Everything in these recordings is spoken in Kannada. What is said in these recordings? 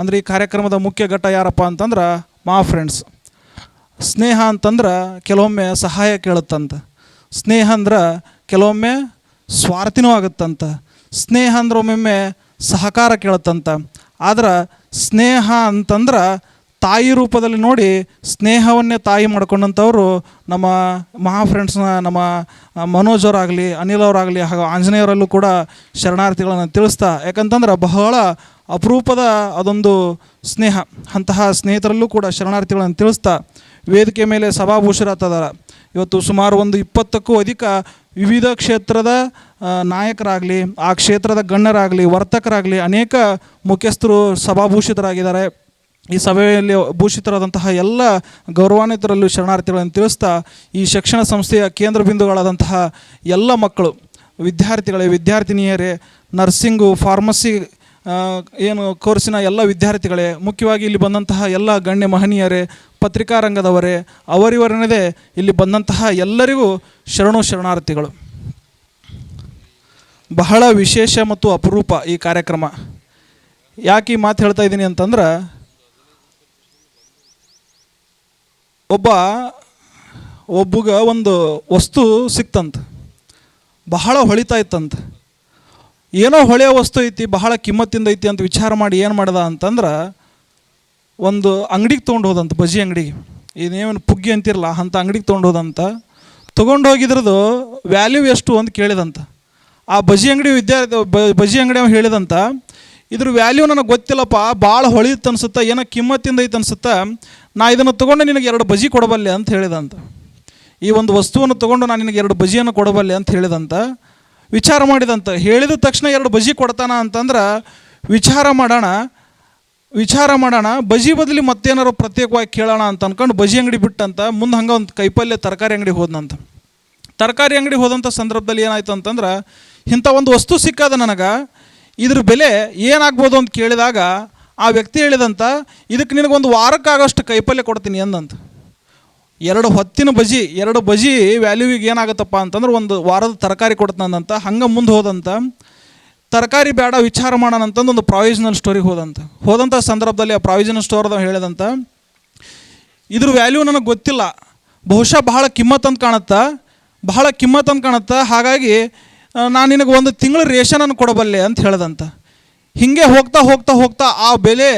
ಅಂದರೆ ಈ ಕಾರ್ಯಕ್ರಮದ ಮುಖ್ಯ ಘಟ್ಟ ಯಾರಪ್ಪ ಅಂತಂದ್ರೆ ಮಾ ಫ್ರೆಂಡ್ಸ್ ಸ್ನೇಹ ಅಂತಂದ್ರೆ ಕೆಲವೊಮ್ಮೆ ಸಹಾಯ ಕೇಳುತ್ತಂತ. ಸ್ನೇಹ ಅಂದ್ರೆ ಕೆಲವೊಮ್ಮೆ ಸ್ವಾರ್ಥಿನೂ ಆಗುತ್ತಂತ. ಸ್ನೇಹ ಅಂದ್ರೆ ಒಮ್ಮೊಮ್ಮೆ ಸಹಕಾರ ಕೇಳುತ್ತಂತ. ಆದ್ರೆ ಸ್ನೇಹ ಅಂತಂದ್ರೆ ತಾಯಿ ರೂಪದಲ್ಲಿ ನೋಡಿ ಸ್ನೇಹವನ್ನೇ ತಾಯಿ ಮಾಡ್ಕೊಂಡಂಥವ್ರು ನಮ್ಮ ಮಹಾ ಫ್ರೆಂಡ್ಸ್ನ ನಮ್ಮ ಮನೋಜ್ ಅವರಾಗಲಿ, ಅನಿಲ್ ಅವರಾಗಲಿ, ಹಾಗೂ ಆಂಜನೇಯರಲ್ಲೂ ಕೂಡ ಶರಣಾರ್ಥಿಗಳನ್ನು ತಿಳಿಸ್ತಾ, ಯಾಕಂತಂದ್ರೆ ಬಹಳ ಅಪರೂಪದ ಅದೊಂದು ಸ್ನೇಹ. ಅಂತಹ ಸ್ನೇಹಿತರಲ್ಲೂ ಕೂಡ ಶರಣಾರ್ಥಿಗಳನ್ನು ತಿಳಿಸ್ತಾ ವೇದಿಕೆ ಮೇಲೆ ಸಭಾಭೂಷರಾತದಾರ ಇವತ್ತು ಸುಮಾರು ಒಂದು ಇಪ್ಪತ್ತಕ್ಕೂ ಅಧಿಕ ವಿವಿಧ ಕ್ಷೇತ್ರದ ನಾಯಕರಾಗಲಿ, ಆ ಕ್ಷೇತ್ರದ ಗಣ್ಯರಾಗಲಿ, ವರ್ತಕರಾಗಲಿ ಅನೇಕ ಮುಖ್ಯಸ್ಥರು ಸಭಾಭೂಷಿತರಾಗಿದ್ದಾರೆ. ಈ ಸಭೆಯಲ್ಲಿ ಭೂಷಿತರಾದಂತಹ ಎಲ್ಲ ಗೌರವಾನ್ವಿತರಲ್ಲೂ ಶರಣಾರ್ಥಿಗಳನ್ನು ತಿಳಿಸ್ತಾ ಈ ಶಿಕ್ಷಣ ಸಂಸ್ಥೆಯ ಕೇಂದ್ರ ಬಿಂದುಗಳಾದಂತಹ ಎಲ್ಲ ಮಕ್ಕಳು, ವಿದ್ಯಾರ್ಥಿಗಳೇ, ವಿದ್ಯಾರ್ಥಿನಿಯರೇ, ನರ್ಸಿಂಗು, ಫಾರ್ಮಸಿ ಏನು ಕೋರ್ಸಿನ ಎಲ್ಲ ವಿದ್ಯಾರ್ಥಿಗಳೇ, ಮುಖ್ಯವಾಗಿ ಇಲ್ಲಿ ಬಂದಂತಹ ಎಲ್ಲ ಗಣ್ಯ ಮಹನೀಯರೇ, ಪತ್ರಿಕಾ ರಂಗದವರೇ, ಅವರಿವರನ್ನದೇ ಇಲ್ಲಿ ಬಂದಂತಹ ಎಲ್ಲರಿಗೂ ಶರಣು ಶರಣಾರ್ಥಿಗಳು. ಬಹಳ ವಿಶೇಷ ಮತ್ತು ಅಪರೂಪ ಈ ಕಾರ್ಯಕ್ರಮ. ಯಾಕೆ ಈ ಮಾತು ಹೇಳ್ತಾ ಇದ್ದೀನಿ ಅಂತಂದ್ರೆ ಒಬ್ಬ, ಒಬ್ಬಗ ಒಂದು ವಸ್ತು ಸಿಕ್ತಂತ. ಬಹಳ ಹೊಳಿತಾ ಇತ್ತಂತ. ಏನೋ ಹೊಳೆಯ ವಸ್ತು ಐತಿ, ಬಹಳ ಕಿಮ್ಮತ್ತಿಂದ ಐತಿ ಅಂತ ವಿಚಾರ ಮಾಡಿ ಏನು ಮಾಡ್ದ ಅಂತಂದ್ರೆ, ಒಂದು ಅಂಗಡಿಗೆ ತೊಗೊಂಡು ಹೋದಂತ ಬಜಿ ಅಂಗಡಿಗೆ. ಇದೇನು ಪುಗ್ಗಿ ಅಂತಿರಲ್ಲ ಅಂಥ ಅಂಗಡಿಗೆ ತೊಗೊಂಡು ಹೋದಂತ. ತೊಗೊಂಡು ಹೋಗಿದ್ರದ್ದು ವ್ಯಾಲ್ಯೂ ಎಷ್ಟು ಅಂತ ಕೇಳಿದಂತ. ಆ ಬಜಿ ಅಂಗಡಿ ವಿದ್ಯಾರ್ಥಿ ಬಜಿ ಅಂಗಡಿ ಅವ್ನು ಹೇಳಿದಂತ, ಇದ್ರ ವ್ಯಾಲ್ಯೂ ನನಗೆ ಗೊತ್ತಿಲ್ಲಪ್ಪ ಭಾಳ ಹೊಳಿತ ಅನ್ಸುತ್ತೆ, ಏನೋ ಕಿಮ್ಮತ್ತಿಂದ ಐತೆ ಅನ್ಸುತ್ತಾ. ನಾ ಇದನ್ನು ತೊಗೊಂಡು ನಿನಗೆ ಎರಡು ಬಜಿ ಕೊಡಬಲ್ಲೆ ಅಂತ ಹೇಳಿದಂತ. ಈ ಒಂದು ವಸ್ತುವನ್ನು ತೊಗೊಂಡು ನಾನು ನಿನಗೆ ಎರಡು ಬಜಿಯನ್ನು ಕೊಡಬಲ್ಲೆ ಅಂತ ಹೇಳಿದಂತ. ವಿಚಾರ ಮಾಡಿದಂತ. ಹೇಳಿದ ತಕ್ಷಣ ಎರಡು ಬಜಿ ಕೊಡ್ತಾನ ಅಂತಂದ್ರೆ ವಿಚಾರ ಮಾಡೋಣ ವಿಚಾರ ಮಾಡೋಣ, ಬಜಿ ಬದಲಿ ಮತ್ತೇನಾರು ಪ್ರತ್ಯೇಕವಾಗಿ ಕೇಳೋಣ ಅಂತ ಅಂದ್ಕೊಂಡು ಬಜಿ ಅಂಗಡಿ ಬಿಟ್ಟಂತ, ಮುಂದೆ ಹಂಗೆ ಒಂದು ಕೈಪಲ್ಯ ತರಕಾರಿ ಅಂಗಡಿ ಹೋದಂತ ತರಕಾರಿ ಅಂಗಡಿ ಹೋದಂಥ ಸಂದರ್ಭದಲ್ಲಿ ಏನಾಯ್ತು ಅಂತಂದ್ರೆ, ಇಂಥ ಒಂದು ವಸ್ತು ಸಿಕ್ಕದ ನನಗೆ, ಇದ್ರ ಬೆಲೆ ಏನಾಗ್ಬೋದು ಅಂತ ಕೇಳಿದಾಗ ಆ ವ್ಯಕ್ತಿ ಹೇಳಿದಂತ, ಇದಕ್ಕೆ ನಿನಗೊಂದು ವಾರಕ್ಕಾಗೋಷ್ಟು ಕೈಪಲ್ಯ ಕೊಡ್ತೀನಿ ಅಂದಂತ ಎರಡು ಹೊತ್ತಿನ ಬಜಿ, ಎರಡು ಬಜಿ ವ್ಯಾಲ್ಯೂವಿಗೆ ಏನಾಗುತ್ತಪ್ಪ ಅಂತಂದ್ರೆ ಒಂದು ವಾರದ ತರಕಾರಿ ಕೊಡ್ತಾನಂತ, ಹಂಗೆ ಮುಂದೆ ಹೋದಂತ. ತರಕಾರಿ ಬೇಡ, ವಿಚಾರ ಮಾಡೋಣ ಅಂತಂದು ಒಂದು ಪ್ರಾವಿಷನಲ್ ಸ್ಟೋರಿಗೆ ಹೋದಂತ. ಹೋದಂಥ ಸಂದರ್ಭದಲ್ಲಿ ಆ ಪ್ರಾವಿಷನಲ್ ಸ್ಟೋರ್ದ ಹೇಳಿದಂತ, ಇದ್ರ ವ್ಯಾಲ್ಯೂ ನನಗೆ ಗೊತ್ತಿಲ್ಲ. ಬಹುಶಃ ಬಹಳ ಕಿಮ್ಮತ್ ಅಂತ ಕಾಣುತ್ತಾ? ಬಹಳ ಕಿಮ್ಮತ್ ಅಂತ ಕಾಣುತ್ತಾ? ಹಾಗಾಗಿ ನಾನು ನಿನಗೆ ಒಂದು ತಿಂಗಳು ರೇಷನನ್ನು ಕೊಡಬಲ್ಲೆ ಅಂತ ಹೇಳ್ದಂತ. ಹೀಗೆ ಹೋಗ್ತಾ ಹೋಗ್ತಾ ಹೋಗ್ತಾ ಆ ಬೆಲೆ,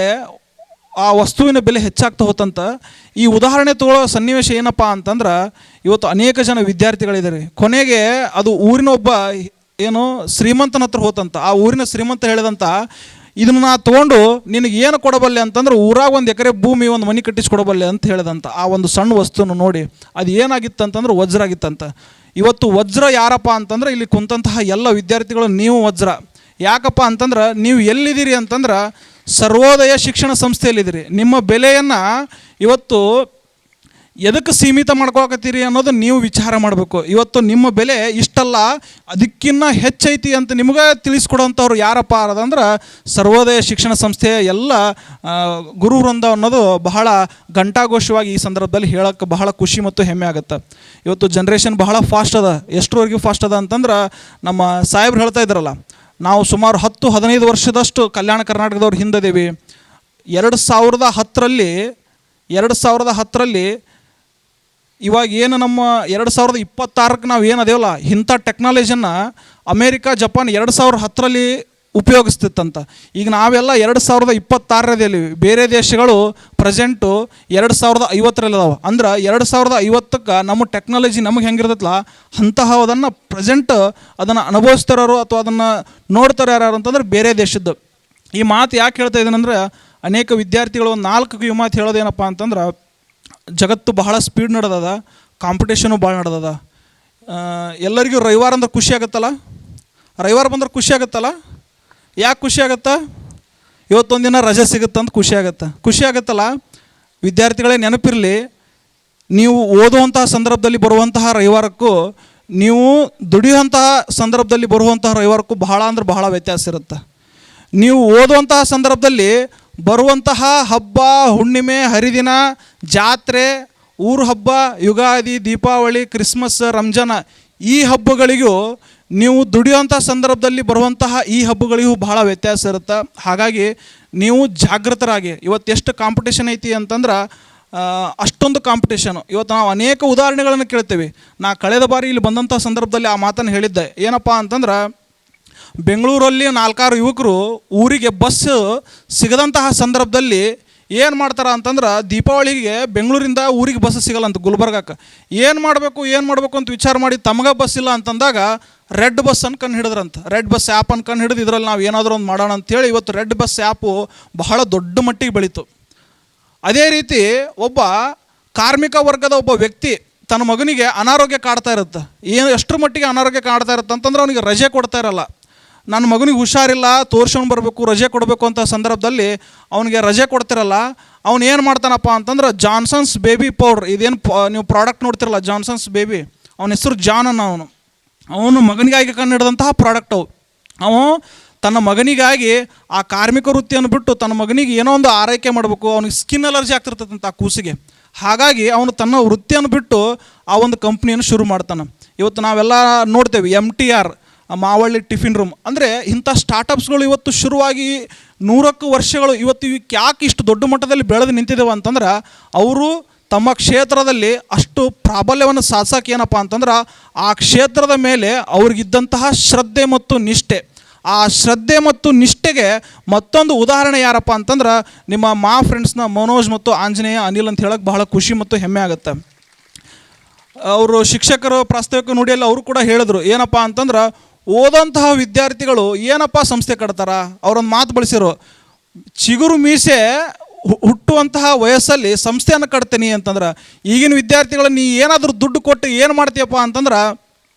ಆ ವಸ್ತುವಿನ ಬೆಲೆ ಹೆಚ್ಚಾಗ್ತಾ ಹೋತಂತ, ಈ ಉದಾಹರಣೆ ತಗೊಳ್ಳೋ ಸನ್ನಿವೇಶ ಏನಪ್ಪ ಅಂತಂದ್ರೆ, ಇವತ್ತು ಅನೇಕ ಜನ ವಿದ್ಯಾರ್ಥಿಗಳಿದ್ದಾರೆ ಕೊನೆಗೆ ಅದು ಊರಿನ ಒಬ್ಬ ಏನು ಶ್ರೀಮಂತನ ಹತ್ರ ಹೋತಂತ, ಆ ಊರಿನ ಶ್ರೀಮಂತ ಹೇಳಿದಂತ, ಇದನ್ನ ನಾ ತೊಗೊಂಡು ನಿನಗೆ ಏನು ಕೊಡಬಲ್ಲೆ ಅಂತಂದ್ರೆ ಊರಾಗ ಒಂದು ಎಕರೆ ಭೂಮಿ, ಒಂದು ಮನೆ ಕೊಡಬಲ್ಲೆ ಅಂತ ಹೇಳಿದಂತ, ಆ ಒಂದು ಸಣ್ಣ ವಸ್ತುನ ನೋಡಿ, ಅದು ಏನಾಗಿತ್ತಂತಂದ್ರೆ ವಜ್ರ ಆಗಿತ್ತಂತ ಇವತ್ತು ವಜ್ರ ಯಾರಪ್ಪ ಅಂತಂದ್ರೆ ಇಲ್ಲಿ ಕುಂತಹ ಎಲ್ಲ ವಿದ್ಯಾರ್ಥಿಗಳು ನೀವು ವಜ್ರ. ಯಾಕಪ್ಪ ಅಂತಂದ್ರೆ ನೀವು ಎಲ್ಲಿದ್ದೀರಿ ಅಂತಂದ್ರೆ ಸರ್ವೋದಯ ಶಿಕ್ಷಣ ಸಂಸ್ಥೆಯಲ್ಲಿದ್ದೀರಿ. ನಿಮ್ಮ ಬೆಲೆಯನ್ನು ಇವತ್ತು ಎದಕ್ಕೆ ಸೀಮಿತ ಮಾಡ್ಕೊಳಕತ್ತೀರಿ ಅನ್ನೋದು ನೀವು ವಿಚಾರ ಮಾಡಬೇಕು. ಇವತ್ತು ನಿಮ್ಮ ಬೆಲೆ ಇಷ್ಟಲ್ಲ, ಅದಕ್ಕಿನ್ನ ಹೆಚ್ಚೈತಿ ಅಂತ ನಿಮಗೆ ತಿಳಿಸ್ಕೊಡೋಂಥವ್ರು ಯಾರಪ್ಪ ಅನ್ನೋದಂದ್ರೆ ಸರ್ವೋದಯ ಶಿಕ್ಷಣ ಸಂಸ್ಥೆಯ ಎಲ್ಲ ಗುರು ವೃಂದ ಅನ್ನೋದು ಬಹಳ ಘಂಟಾಘೋಷವಾಗಿ ಈ ಸಂದರ್ಭದಲ್ಲಿ ಹೇಳೋಕ್ಕೆ ಬಹಳ ಖುಷಿ ಮತ್ತು ಹೆಮ್ಮೆ ಆಗುತ್ತೆ. ಇವತ್ತು ಜನ್ರೇಷನ್ ಬಹಳ ಫಾಸ್ಟ್ ಅದ. ಎಷ್ಟರವರೆಗೂ ಫಾಸ್ಟ್ ಅದ ಅಂತಂದ್ರೆ ನಮ್ಮ ಸಾಹೇಬ್ರು ಹೇಳ್ತಾ ಇದ್ರಲ್ಲ ನಾವು ಸುಮಾರು ಹತ್ತು, ಹದಿನೈದು ವರ್ಷದಷ್ಟು ಕಲ್ಯಾಣ ಕರ್ನಾಟಕದವ್ರು ಹಿಂದದೇವಿ ಎರಡು ಸಾವಿರದ ಹತ್ತರಲ್ಲಿ, ಎರಡು ಸಾವಿರದ ಹತ್ತರಲ್ಲಿ ಇವಾಗ ಏನು ನಮ್ಮ ಎರಡು ಸಾವಿರದ ಇಪ್ಪತ್ತಾರಕ್ಕೆ ನಾವು ಏನು ಅದೇವಲ್ಲ, ಇಂಥ ಟೆಕ್ನಾಲಜಿಯನ್ನು ಅಮೇರಿಕಾ, ಜಪಾನ್ ಎರಡು ಸಾವಿರದ ಹತ್ತರಲ್ಲಿ ಉಪಯೋಗಿಸ್ತಿತ್ತಂತ ಈಗ ನಾವೆಲ್ಲ ಎರಡು ಸಾವಿರದ ಇಪ್ಪತ್ತಾರರಲ್ಲಿ ಬೇರೆ ದೇಶಗಳು ಪ್ರೆಸೆಂಟು ಎರಡು ಸಾವಿರದ ಐವತ್ತರಲ್ಲಿ ಅದಾವೆ. ಅಂದ್ರೆ ಎರಡು ಸಾವಿರದ ಐವತ್ತಕ್ಕೆ ನಮ್ಮ ಟೆಕ್ನಾಲಜಿ ನಮಗೆ ಹೆಂಗಿರ್ತೈತಲ್ಲ ಅಂತಹದನ್ನು ಪ್ರೆಸೆಂಟ್ ಅದನ್ನು ಅನುಭವಿಸ್ತಾರೋ ಅಥವಾ ಅದನ್ನು ನೋಡ್ತಾರೆ ಯಾರು ಅಂತಂದ್ರೆ ಬೇರೆ ದೇಶದ್ದು. ಈ ಮಾತು ಯಾಕೆ ಹೇಳ್ತಾ ಇದ್ದೀನಂದ್ರೆ ಅನೇಕ ವಿದ್ಯಾರ್ಥಿಗಳು ಒಂದು ನಾಲ್ಕು ಈ ಮಾತು ಹೇಳೋದೇನಪ್ಪ ಅಂತಂದ್ರೆ ಜಗತ್ತು ಬಹಳ ಸ್ಪೀಡ್ ನಡೆದದ ಕಾಂಪಿಟೇಷನು ಭಾಳ ನಡೆದದ. ಎಲ್ಲರಿಗೂ ರವಿವಾರ ಅಂದ್ರೆ ಖುಷಿ ಆಗುತ್ತಲ್ಲ? ರವಿವಾರ ಬಂದ್ರೆ ಖುಷಿ ಆಗುತ್ತಲ್ಲ? ಯಾಕೆ ಖುಷಿ ಆಗುತ್ತಾ? ದಿನ ರಜೆ ಸಿಗುತ್ತೆ ಅಂತ ಖುಷಿ ಆಗುತ್ತೆ. ಖುಷಿ ಆಗುತ್ತಲ್ಲ? ವಿದ್ಯಾರ್ಥಿಗಳೇ ನೆನಪಿರಲಿ, ನೀವು ಓದುವಂತಹ ಸಂದರ್ಭದಲ್ಲಿ ಬರುವಂತಹ ರವಿವಾರಕ್ಕೂ, ನೀವು ದುಡಿಯುವಂತಹ ಸಂದರ್ಭದಲ್ಲಿ ಬರುವಂತಹ ರವಿವಾರಕ್ಕೂ ಬಹಳ ಅಂದ್ರೆ ಬಹಳ ವ್ಯತ್ಯಾಸ ಇರುತ್ತೆ. ನೀವು ಓದುವಂತಹ ಸಂದರ್ಭದಲ್ಲಿ ಬರುವಂತಹ ಹಬ್ಬ, ಹುಣ್ಣಿಮೆ, ಹರಿದಿನ, ಜಾತ್ರೆ, ಊರು ಹಬ್ಬ, ಯುಗಾದಿ, ದೀಪಾವಳಿ, ಕ್ರಿಸ್ಮಸ್, ರಂಜಾನ ಈ ಹಬ್ಬಗಳಿಗೂ ನೀವು ದುಡಿಯುವಂಥ ಸಂದರ್ಭದಲ್ಲಿ ಬರುವಂತಹ ಈ ಹಬ್ಬಗಳಿಗೂ ಬಹಳ ವ್ಯತ್ಯಾಸ ಇರುತ್ತೆ. ಹಾಗಾಗಿ ನೀವು ಜಾಗೃತರಾಗಿ, ಇವತ್ತು ಎಷ್ಟು ಕಾಂಪಿಟೇಷನ್ ಐತಿ ಅಂತಂದ್ರೆ ಅಷ್ಟೊಂದು ಕಾಂಪಿಟೇಷನು ಇವತ್ತು ನಾವು ಅನೇಕ ಉದಾಹರಣೆಗಳನ್ನು ಕೇಳ್ತೀವಿ. ನಾ ಕಳೆದ ಬಾರಿ ಇಲ್ಲಿ ಬಂದಂಥ ಸಂದರ್ಭದಲ್ಲಿ ಆ ಮಾತನ್ನು ಹೇಳಿದ್ದೆ. ಏನಪ್ಪ ಅಂತಂದ್ರೆ, ಬೆಂಗಳೂರಲ್ಲಿ ನಾಲ್ಕಾರು ಯುವಕರು ಊರಿಗೆ ಬಸ್ ಸಿಗದಂತಹ ಸಂದರ್ಭದಲ್ಲಿ ಏನು ಮಾಡ್ತಾರ ಅಂತಂದ್ರೆ, ದೀಪಾವಳಿಗೆ ಬೆಂಗಳೂರಿಂದ ಊರಿಗೆ ಬಸ್ ಸಿಗಲ್ಲ ಅಂತ, ಗುಲ್ಬರ್ಗಕ್ಕೆ. ಏನು ಮಾಡಬೇಕು ಏನು ಮಾಡಬೇಕು ಅಂತ ವಿಚಾರ ಮಾಡಿ ತಮಗೆ ಬಸ್ ಇಲ್ಲ ಅಂತಂದಾಗ ರೆಡ್ ಬಸ್ ಅನ್ನು ಕಣ್ಣು ಹಿಡಿದ್ರಂತ. ರೆಡ್ ಬಸ್ ಆ್ಯಪ್ ಕಂಡು ಹಿಡಿದು ಇದರಲ್ಲಿ ನಾವು ಏನಾದರೂ ಒಂದು ಮಾಡೋಣ ಅಂತೇಳಿ ಇವತ್ತು ರೆಡ್ ಬಸ್ ಆ್ಯಪು ಬಹಳ ದೊಡ್ಡ ಮಟ್ಟಿಗೆ ಬೆಳೀತು. ಅದೇ ರೀತಿ ಒಬ್ಬ ಕಾರ್ಮಿಕ ವರ್ಗದ ಒಬ್ಬ ವ್ಯಕ್ತಿ ತನ್ನ ಮಗನಿಗೆ ಅನಾರೋಗ್ಯ ಕಾಡ್ತಾ ಇರುತ್ತೆ. ಏನು ಎಷ್ಟರ ಮಟ್ಟಿಗೆ ಅನಾರೋಗ್ಯ ಕಾಡ್ತಾ ಇರುತ್ತೆ ಅಂತಂದ್ರೆ ಅವನಿಗೆ ರಜೆ ಕೊಡ್ತಾ ಇರಲ್ಲ. ನನ್ನ ಮಗನಿಗೆ ಹುಷಾರಿಲ್ಲ, ತೋರ್ಸ್ಕೊಂಡು ಬರಬೇಕು, ರಜೆ ಕೊಡಬೇಕು ಅಂತ ಸಂದರ್ಭದಲ್ಲಿ ಅವನಿಗೆ ರಜೆ ಕೊಡ್ತಿರಲ್ಲ. ಅವ್ನು ಏನು ಮಾಡ್ತಾನಪ್ಪ ಅಂತಂದ್ರೆ ಜಾನ್ಸನ್ಸ್ ಬೇಬಿ ಪೌಡ್ರ್. ಇದೇನು ನೀವು ಪ್ರಾಡಕ್ಟ್ ನೋಡ್ತಿರಲ್ಲ ಜಾನ್ಸನ್ಸ್ ಬೇಬಿ. ಅವನ ಹೆಸರು ಜಾನ್ ಅವನು. ಅವನು ಮಗನಿಗಾಗಿ ಕಣ್ಣಿಡಿದಂತಹ ಪ್ರಾಡಕ್ಟ್ ಅವು. ಅವ ತನ್ನ ಮಗನಿಗಾಗಿ ಆ ಕಾರ್ಮಿಕ ವೃತ್ತಿಯನ್ನು ಬಿಟ್ಟು ತನ್ನ ಮಗನಿಗೆ ಏನೋ ಒಂದು ಆರೈಕೆ ಮಾಡಬೇಕು, ಅವನಿಗೆ ಸ್ಕಿನ್ ಅಲರ್ಜಿ ಆಗ್ತಿರ್ತದಂತ ಆ ಕೂಸಿಗೆ. ಹಾಗಾಗಿ ಅವನು ತನ್ನ ವೃತ್ತಿಯನ್ನು ಬಿಟ್ಟು ಆ ಒಂದು ಕಂಪ್ನಿಯನ್ನು ಶುರು ಮಾಡ್ತಾನೆ. ಇವತ್ತು ನಾವೆಲ್ಲ ನೋಡ್ತೇವೆ M T R Mavalli tiffin room. ಅಂದರೆ ಇಂಥ ಸ್ಟಾರ್ಟಪ್ಸ್ಗಳು ಇವತ್ತು ಶುರುವಾಗಿ ನೂರಕ್ಕೂ ವರ್ಷಗಳು, ಇವತ್ತು ಯಾಕೆ ಇಷ್ಟು ದೊಡ್ಡ ಮಟ್ಟದಲ್ಲಿ ಬೆಳೆದು ನಿಂತಿದ್ದೇವೆ ಅಂತಂದ್ರೆ, ಅವರು ತಮ್ಮ ಕ್ಷೇತ್ರದಲ್ಲಿ ಅಷ್ಟು ಪ್ರಾಬಲ್ಯವನ್ನು ಸಾಧಿಸೋಕೆ ಏನಪ್ಪ ಅಂತಂದ್ರೆ ಆ ಕ್ಷೇತ್ರದ ಮೇಲೆ ಅವ್ರಿಗಿದ್ದಂತಹ ಶ್ರದ್ಧೆ ಮತ್ತು ನಿಷ್ಠೆ. ಆ ಶ್ರದ್ಧೆ ಮತ್ತು ನಿಷ್ಠೆಗೆ ಮತ್ತೊಂದು ಉದಾಹರಣೆ ಯಾರಪ್ಪ ಅಂತಂದ್ರೆ ನಿಮ್ಮ ಮಾ ಫ್ರೆಂಡ್ಸ್ನ ಮನೋಜ್ ಮತ್ತು ಆಂಜನೇಯ, ಅನಿಲ್ ಅಂತ ಹೇಳೋಕ್ಕೆ ಬಹಳ ಖುಷಿ ಮತ್ತು ಹೆಮ್ಮೆ ಆಗುತ್ತೆ. ಅವರು ಶಿಕ್ಷಕರು ಪ್ರಾಸ್ತಾವಿಕ ನುಡಿಯಲ್ಲಿ ಅವರು ಕೂಡ ಹೇಳಿದ್ರು, ಏನಪ್ಪ ಅಂತಂದ್ರೆ ಓದಂತಹ ವಿದ್ಯಾರ್ಥಿಗಳು ಏನಪ್ಪ ಸಂಸ್ಥೆ ಕಟ್ತಾರ, ಅವರೊಂದು ಮಾತು ಬಳಸಿರು, ಚಿಗುರು ಮೀಸೆ ಹುಟ್ಟುವಂತಹ ವಯಸ್ಸಲ್ಲಿ ಸಂಸ್ಥೆಯನ್ನು ಕಟ್ತೀನಿ ಅಂತಂದ್ರೆ, ಈಗಿನ ವಿದ್ಯಾರ್ಥಿಗಳು ನೀ ಏನಾದರೂ ದುಡ್ಡು ಕೊಟ್ಟು ಏನು ಮಾಡ್ತೀಯಪ್ಪ ಅಂತಂದ್ರೆ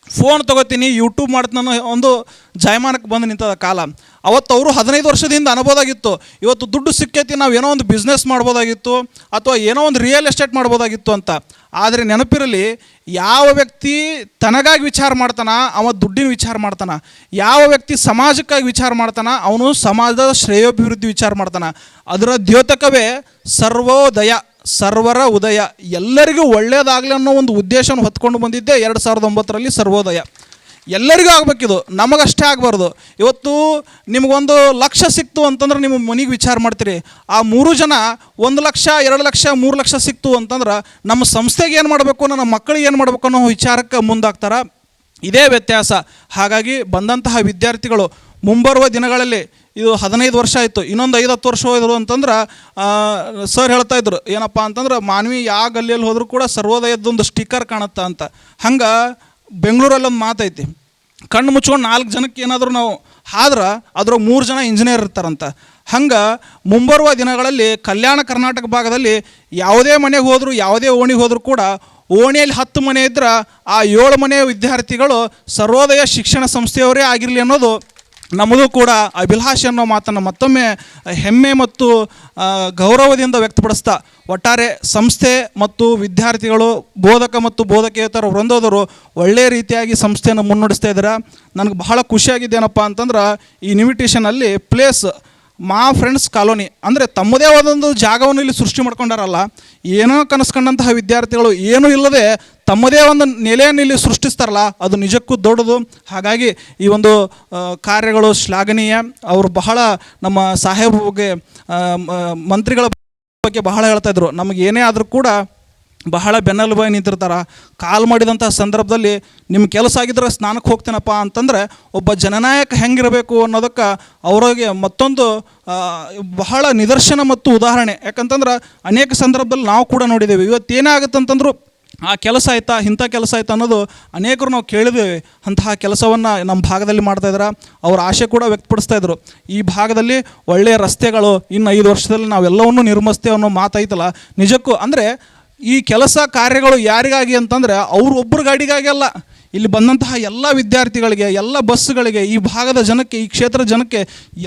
ಫೋನ್ ತೊಗೋತೀನಿ ಯೂಟ್ಯೂಬ್ ಮಾಡ್ತೀನಿ ಅನ್ನೋ ಒಂದು ಜಾಯಮಾನಕ್ಕೆ ಬಂದು ನಿಂತದ ಕಾಲ. ಅವತ್ತು ಅವರು ಹದಿನೈದು ವರ್ಷದಿಂದ ಅನ್ಬೋದಾಗಿತ್ತು. ಇವತ್ತು ದುಡ್ಡು ಸಿಕ್ಕೈತಿ, ನಾವು ಏನೋ ಒಂದು ಬಿಸ್ನೆಸ್ ಮಾಡ್ಬೋದಾಗಿತ್ತು ಅಥವಾ ಏನೋ ಒಂದು ರಿಯಲ್ ಎಸ್ಟೇಟ್ ಮಾಡ್ಬೋದಾಗಿತ್ತು ಅಂತ. ಆದರೆ ನೆನಪಿರಲಿ, ಯಾವ ವ್ಯಕ್ತಿ ತನಗಾಗಿ ವಿಚಾರ ಮಾಡ್ತಾನ, ಅವ ದುಡ್ಡಿನ ವಿಚಾರ ಮಾಡ್ತಾನ. ಯಾವ ವ್ಯಕ್ತಿ ಸಮಾಜಕ್ಕಾಗಿ ವಿಚಾರ ಮಾಡ್ತಾನ, ಅವನು ಸಮಾಜದ ಶ್ರೇಯೋಭಿವೃದ್ಧಿ ವಿಚಾರ ಮಾಡ್ತಾನ. ಅದರ ದ್ಯೋತಕವೇ ಸರ್ವೋದಯ, ಸರ್ವರ ಉದಯ. ಎಲ್ಲರಿಗೂ ಒಳ್ಳೆಯದಾಗಲಿ ಅನ್ನೋ ಒಂದು ಉದ್ದೇಶವನ್ನು ಹೊತ್ಕೊಂಡು ಬಂದಿದ್ದೆ ಎರಡು ಸಾವಿರದ ಒಂಬತ್ತರಲ್ಲಿ ಸರ್ವೋದಯ. ಎಲ್ಲರಿಗೂ ಆಗಬೇಕಿದು, ನಮಗಷ್ಟೇ ಆಗಬಾರ್ದು. ಇವತ್ತು ನಿಮಗೊಂದು ಲಕ್ಷ ಸಿಕ್ತು ಅಂತಂದ್ರೆ ನಿಮ್ಮ ಮನೆಗೆ ವಿಚಾರ ಮಾಡ್ತೀರಿ. ಆ ಮೂರು ಜನ ಒಂದು ಲಕ್ಷ, ಎರಡು ಲಕ್ಷ, ಮೂರು ಲಕ್ಷ ಸಿಕ್ತು ಅಂತಂದ್ರೆ ನಮ್ಮ ಸಂಸ್ಥೆಗೆ ಏನು ಮಾಡಬೇಕು ನನ್ನ ಮಕ್ಕಳಿಗೆ ಏನು ಮಾಡಬೇಕು ಅನ್ನೋ ವಿಚಾರಕ್ಕೆ ಮುಂದಾಗ್ತಾರೆ. ಇದೇ ವ್ಯತ್ಯಾಸ. ಹಾಗಾಗಿ ಬಂದಂತಹ ವಿದ್ಯಾರ್ಥಿಗಳು ಮುಂಬರುವ ದಿನಗಳಲ್ಲಿ ಇದು ಹದಿನೈದು ವರ್ಷ ಆಯಿತು, ಇನ್ನೊಂದು ಐದು ಹತ್ತು ವರ್ಷ ಹೋದರು ಅಂತಂದ್ರೆ ಸರ್ ಹೇಳ್ತಾ ಇದ್ರು, ಏನಪ್ಪ ಅಂತಂದ್ರೆ ಮಾನವಿ ಯಾವ ಗಲ್ಲಿಯಲ್ಲಿ ಹೋದರೂ ಕೂಡ ಸರ್ವೋದಯದೊಂದು ಸ್ಟಿಕ್ಕರ್ ಕಾಣುತ್ತಾ ಅಂತ. ಹಂಗೆ ಬೆಂಗಳೂರಲ್ಲಿ ಒಂದು ಮಾತೈತಿ ಕಣ್ಣು ಮುಚ್ಕೊಂಡು ನಾಲ್ಕು ಜನಕ್ಕೆ ಏನಾದರೂ ನಾವು ಆದ್ರೆ ಅದ್ರಾಗ ಮೂರು ಜನ ಇಂಜಿನಿಯರ್ ಇರ್ತಾರಂತ. ಹಂಗೆ ಮುಂಬರುವ ದಿನಗಳಲ್ಲಿ ಕಲ್ಯಾಣ ಕರ್ನಾಟಕ ಭಾಗದಲ್ಲಿ ಯಾವುದೇ ಮನೆಗೆ ಹೋದರೂ, ಯಾವುದೇ ಓಣಿಗೆ ಹೋದರೂ ಕೂಡ ಓಣಿಯಲ್ಲಿ ಹತ್ತು ಮನೆ ಇದ್ರೆ ಆ ಏಳು ಮನೆಯ ವಿದ್ಯಾರ್ಥಿಗಳು ಸರ್ವೋದಯ ಶಿಕ್ಷಣ ಸಂಸ್ಥೆಯವರೇ ಆಗಿರಲಿ ಅನ್ನೋದು ನಮ್ಮದು ಕೂಡ ಅಭಿಲಾಷೆ ಅನ್ನೋ ಮಾತನ್ನು ಮತ್ತೊಮ್ಮೆ ಹೆಮ್ಮೆ ಮತ್ತು ಗೌರವದಿಂದ ವ್ಯಕ್ತಪಡಿಸ್ತಾ, ಒಟ್ಟಾರೆ ಸಂಸ್ಥೆ ಮತ್ತು ವಿದ್ಯಾರ್ಥಿಗಳು, ಬೋಧಕ ಮತ್ತು ಬೋಧಕೇತರ ವೃಂದದವರು ಒಳ್ಳೆಯ ರೀತಿಯಾಗಿ ಸಂಸ್ಥೆಯನ್ನು ಮುನ್ನಡೆಸ್ತಾ ಇದ್ದಾರೆ. ನನಗೆ ಬಹಳ ಖುಷಿಯಾಗಿದ್ದೇನಪ್ಪ ಅಂತಂದ್ರೆ, ಈ ಇನ್ವಿಟೇಷನಲ್ಲಿ ಪ್ಲೇಸ್ ಮಾ ಫ್ರೆಂಡ್ಸ್ ಕಾಲೋನಿ, ಅಂದರೆ ತಮ್ಮದೇ ಆದೊಂದು ಜಾಗವನ್ನು ಇಲ್ಲಿ ಸೃಷ್ಟಿ ಮಾಡ್ಕೊಂಡಾರಲ್ಲ, ಏನೋ ಕನಸ್ಕೊಂಡಂತಹ ವಿದ್ಯಾರ್ಥಿಗಳು ಏನೂ ಇಲ್ಲದೆ ತಮ್ಮದೇ ಒಂದು ನೆಲೆಯನ್ನು ಇಲ್ಲಿ ಸೃಷ್ಟಿಸ್ತಾರಲ್ಲ, ಅದು ನಿಜಕ್ಕೂ ದೊಡ್ಡದು. ಹಾಗಾಗಿ ಈ ಒಂದು ಕಾರ್ಯಗಳು ಶ್ಲಾಘನೀಯ. ಅವರು ಬಹಳ ನಮ್ಮ ಸಾಹೇಬ್ರ ಬಗ್ಗೆ ಮಂತ್ರಿಗಳ ಬಗ್ಗೆ ಬಹಳ ಹೇಳ್ತಾ ಇದ್ರು. ನಮಗೆ ಏನೇ ಆದರೂ ಕೂಡ ಬಹಳ ಬೆನ್ನೆಲುಬಾಗಿ ನಿಂತಿರ್ತಾರೆ. ಕಾಲ್ ಮಾಡಿದಂಥ ಸಂದರ್ಭದಲ್ಲಿ ನಿಮ್ಮ ಕೆಲಸ ಆಗಿದ್ರೆ ಸ್ನಾನಕ್ಕೆ ಹೋಗ್ತೇನಪ್ಪ ಅಂತಂದರೆ ಒಬ್ಬ ಜನನಾಯಕ ಹೆಂಗಿರಬೇಕು ಅನ್ನೋದಕ್ಕೆ ಅವರಿಗೆ ಮತ್ತೊಂದು ಬಹಳ ನಿದರ್ಶನ ಮತ್ತು ಉದಾಹರಣೆ. ಯಾಕಂತಂದ್ರೆ ಅನೇಕ ಸಂದರ್ಭದಲ್ಲಿ ನಾವು ಕೂಡ ನೋಡಿದ್ದೇವೆ. ಇವತ್ತು ಏನಾಗುತ್ತೆ ಅಂತಂದ್ರು ಆ ಕೆಲಸ ಆಯ್ತಾ, ಇಂಥ ಕೆಲಸ ಆಯ್ತಾ ಅನ್ನೋದು ಅನೇಕರು ನಾವು ಕೇಳಿದ್ದೇವೆ. ಅಂತಹ ಕೆಲಸವನ್ನು ನಮ್ಮ ಭಾಗದಲ್ಲಿ ಮಾಡ್ತಾ ಇದ್ದಾರೆ? ಅವ್ರ ಆಶೆ ಕೂಡ ವ್ಯಕ್ತಪಡಿಸ್ತಾ ಇದ್ರು. ಈ ಭಾಗದಲ್ಲಿ ಒಳ್ಳೆಯ ರಸ್ತೆಗಳು, ಇನ್ನು ಐದು ವರ್ಷದಲ್ಲಿ ನಾವೆಲ್ಲವನ್ನೂ ನಿರ್ಮಿಸ್ತೇವೆ ಅನ್ನೋ ಮಾತೈತಲ್ಲ. ನಿಜಕ್ಕೂ ಅಂದರೆ ಈ ಕೆಲಸ ಕಾರ್ಯಗಳು ಯಾರಿಗಾಗಿ ಅಂತಂದರೆ ಅವ್ರು ಒಬ್ರು ಗಾಡಿಗಾಗಿ ಅಲ್ಲ. ಇಲ್ಲಿ ಬಂದಂತಹ ಎಲ್ಲ ವಿದ್ಯಾರ್ಥಿಗಳಿಗೆ, ಎಲ್ಲ ಬಸ್ಸುಗಳಿಗೆ, ಈ ಭಾಗದ ಜನಕ್ಕೆ, ಈ ಕ್ಷೇತ್ರದ ಜನಕ್ಕೆ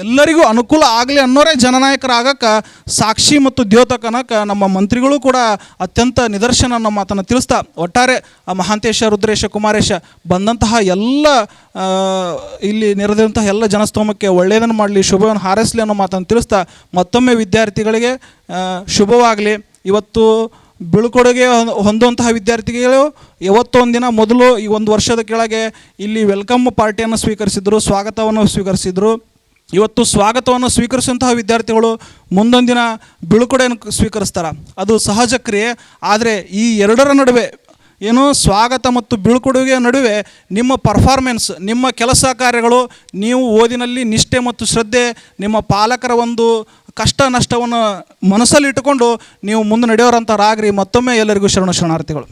ಎಲ್ಲರಿಗೂ ಅನುಕೂಲ ಆಗಲಿ ಅನ್ನೋರೇ ಜನನಾಯಕರಾಗಕ್ಕೆ ಸಾಕ್ಷಿ ಮತ್ತು ದ್ಯೋತಕನಕ ನಮ್ಮ ಮಂತ್ರಿಗಳು ಕೂಡ ಅತ್ಯಂತ ನಿದರ್ಶನ ಅನ್ನೋ ಮಾತನ್ನು ತಿಳಿಸ್ತಾ ಒಟ್ಟಾರೆ ಮಹಾಂತೇಶ, ರುದ್ರೇಶ, ಕುಮಾರೇಶ ಬಂದಂತಹ ಎಲ್ಲ ಇಲ್ಲಿ ನೆರೆದಂತಹ ಎಲ್ಲ ಜನಸ್ತೋಮಕ್ಕೆ ಒಳ್ಳೆಯದನ್ನು ಮಾಡಲಿ, ಶುಭವನ್ನು ಹಾರೈಸಲಿ ಅನ್ನೋ ಮಾತನ್ನು ತಿಳಿಸ್ತಾ ಮತ್ತೊಮ್ಮೆ ವಿದ್ಯಾರ್ಥಿಗಳಿಗೆ ಶುಭವಾಗಲಿ. ಇವತ್ತು ಬೀಳ್ಕೊಡುಗೆ ಹೊಂದ್- ಹೊಂದುವಂತಹ ವಿದ್ಯಾರ್ಥಿಗಳು ಯಾವತ್ತೊಂದು ದಿನ ಮೊದಲು ಈ ಒಂದು ವರ್ಷದ ಕೆಳಗೆ ಇಲ್ಲಿ ವೆಲ್ಕಮ್ ಪಾರ್ಟಿಯನ್ನು ಸ್ವೀಕರಿಸಿದ್ರು, ಸ್ವಾಗತವನ್ನು ಸ್ವೀಕರಿಸಿದ್ರು. ಇವತ್ತು ಸ್ವಾಗತವನ್ನು ಸ್ವೀಕರಿಸುವಂತಹ ವಿದ್ಯಾರ್ಥಿಗಳು ಮುಂದೊಂದು ದಿನ ಬೀಳ್ಕೊಡೆಯನ್ನು ಸ್ವೀಕರಿಸ್ತಾರೆ. ಅದು ಸಹಜ ಕ್ರಿಯೆ. ಆದರೆ ಈ ಎರಡರ ನಡುವೆ ಏನು ಸ್ವಾಗತ ಮತ್ತು ಬೀಳ್ಕೊಡುಗೆಯ ನಡುವೆ ನಿಮ್ಮ ಪರ್ಫಾರ್ಮೆನ್ಸ್ ನಿಮ್ಮ ಕೆಲಸ ಕಾರ್ಯಗಳು ನೀವು ಓದಿನಲ್ಲಿ ನಿಷ್ಠೆ ಮತ್ತು ಶ್ರದ್ಧೆ, ನಿಮ್ಮ ಪಾಲಕರ ಒಂದು ಕಷ್ಟ ನಷ್ಟವನ್ನು ಮನಸ್ಸಲ್ಲಿ ಇಟ್ಟುಕೊಂಡು ನೀವು ಮುಂದೆ ನಡೆಯೋರಂಥವ್ರಾಗ್ರಿ ಮತ್ತೊಮ್ಮೆ ಎಲ್ಲರಿಗೂ ಶರಣ ಶರಣಾರ್ಥಿಗಳು.